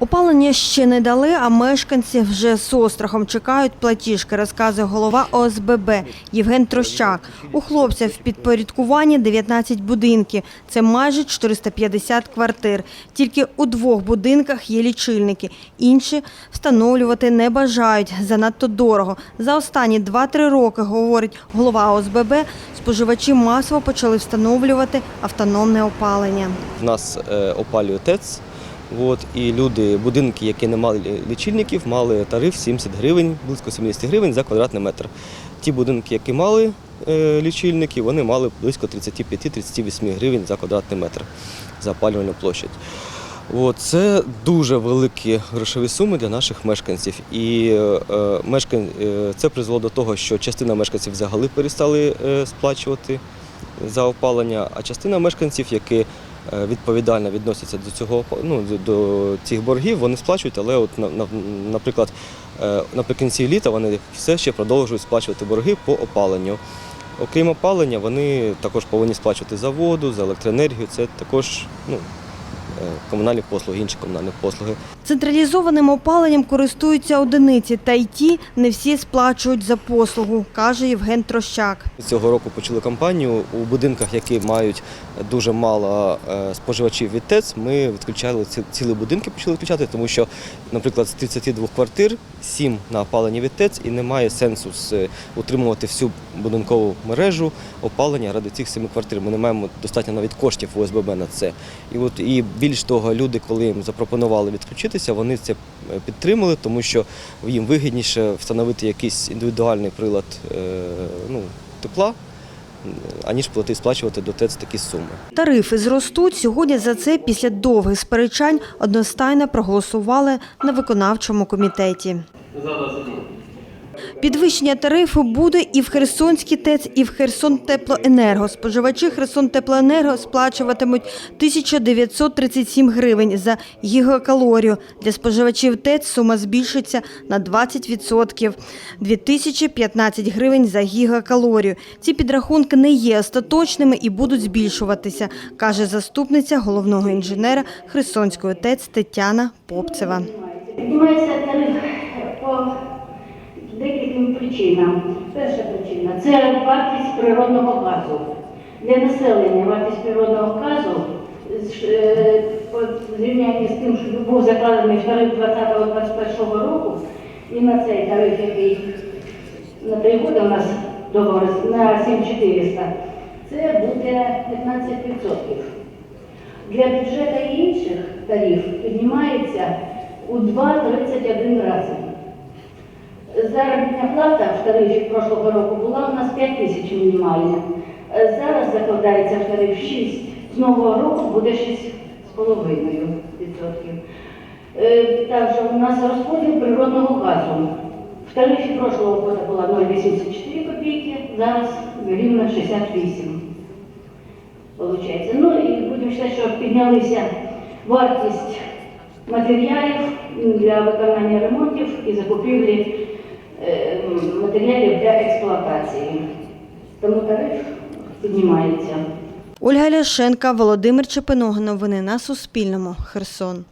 Опалення ще не дали, а мешканці вже з острахом чекають платіжки, розказує голова ОСББ Євген Трощак. У хлопця в підпорядкуванні 19 будинків. Це майже 450 квартир. Тільки у двох будинках є лічильники. Інші встановлювати не бажають. Занадто дорого. За останні 2-3 роки, говорить голова ОСББ, споживачі масово почали встановлювати автономне опалення. В нас е, опалює ТЕЦ. От, і люди, будинки, які не мали лічильників, мали тариф 70 гривень, близько 70 гривень за квадратний метр. Ті будинки, які мали е, лічильники, вони мали близько 35-38 гривень за квадратний метр за опалювальну площадь. От, це дуже великі грошові суми для наших мешканців. І е, мешкан... е, це призвело до того, що частина мешканців взагалі перестали е, сплачувати за опалення, а частина мешканців, які е, відповідально відносяться до цього ну, до- цих боргів, вони сплачують, але от, на- на- наприклад, е, наприкінці літа вони все ще продовжують сплачувати борги по опаленню. Окрім опалення, вони також повинні сплачувати за воду, за електроенергію. Це також ну, е, комунальні послуги, інші комунальні послуги. Централізованим опаленням користуються одиниці, та й ті не всі сплачують за послугу, каже Євген Трощак. Цього року почали кампанію у будинках, які мають дуже мало е, споживачів від ТЕЦ. Ми відключали цілі будинки, почали відключати, тому що, наприклад, з 32 квартир 7 на опалення від ТЕЦ і немає сенсу утримувати всю будинкову мережу опалення ради цих 7 квартир. Ми не маємо достатньо навіть коштів ОСББ на це. І от і більш того, люди, коли їм запропонували відключитися, вони це е, підтримали, тому що їм вигідніше встановити якийсь індивідуальний прилад е, ну, тепла, аніж плати сплачувати до ТЕЦ такі суми. Тарифи зростуть. Сьогодні за це після довгих сперечань одностайно проголосували на виконавчому комітеті. Підвищення тарифу буде і в Херсонській ТЕЦ, і в Херсон Теплоенерго. Споживачі Херсон Теплоенерго сплачуватимуть 1937 гривень за гігакалорію. Для споживачів ТЕЦ сума збільшиться на 20% – 2015 гривень за гігакалорію. Ці підрахунки не є остаточними і будуть збільшуватися, каже заступниця головного інженера Херсонської ТЕЦ Тетяна Попцева. Піднімається тариф причинам. Перша причина це вартість природного газу. Для населення вартість природного газу з- е, зрівнянні з тим, що був закладений тариф 2020-2021 року, і на цей тариф, який на три роки у нас договор на 7400, це буде 15%. Для бюджету інших тариф піднімається у 2,31 рази. Заробітна плата в тарифі прошлого року була у нас 5 тисяч мінімальна. Е, Зараз закладається в тариф 6. З нового року буде 6,5%. Е, Також у нас розподіл природного газу. В тарифі прошлого року була 0,84 копійки, зараз гривна 68 получається. Ну і будемо вважати, що піднялися вартість матеріалів для виконання ремонтів і закупівлі матеріалів для експлуатації. Тому тариф піднімається. Ольга Ляшенка, Володимир Чепиного. Новини на Суспільному. Херсон.